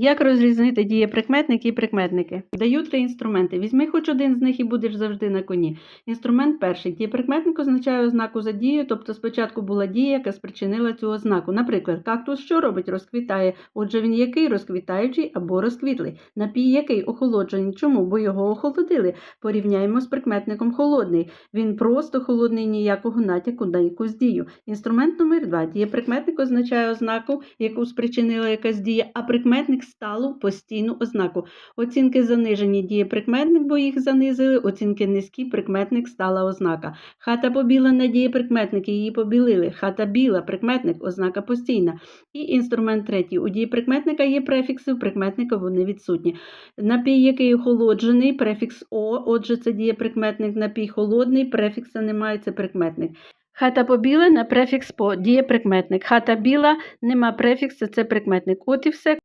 Як розрізнити дієприкметники і прикметники? Даю три інструменти. Візьми хоч один з них і будеш завжди на коні. Інструмент перший. Дієприкметник означає ознаку за дією, тобто спочатку була дія, яка спричинила цю ознаку. Наприклад, кактус що робить? Розквітає. Отже, він який розквітаючий або розквітлий. Напій який охолоджений. Чому? Бо його охолодили. Порівняємо з прикметником холодний. Він просто холодний, ніякого натяку на якусь дію. Інструмент номер два. Дієприкметник означає ознаку, яку спричинила якась дія, а прикметник сталу постійну ознаку. Оцінки занижені дієприкметник, бо їх занизили, оцінки низькі, прикметник стала ознака. Хата побілена дієприкметник, її побілили. Хата біла, прикметник, ознака постійна. І інструмент третій. У дієприкметника є префікси, у прикметника вони відсутні. Напій, який охолоджений, префікс О, отже, це дієприкметник, напій холодний, префікса немає, це прикметник. Хата побілена, префікс по, дієприкметник. Хата біла, нема префікса, це прикметник. От і все.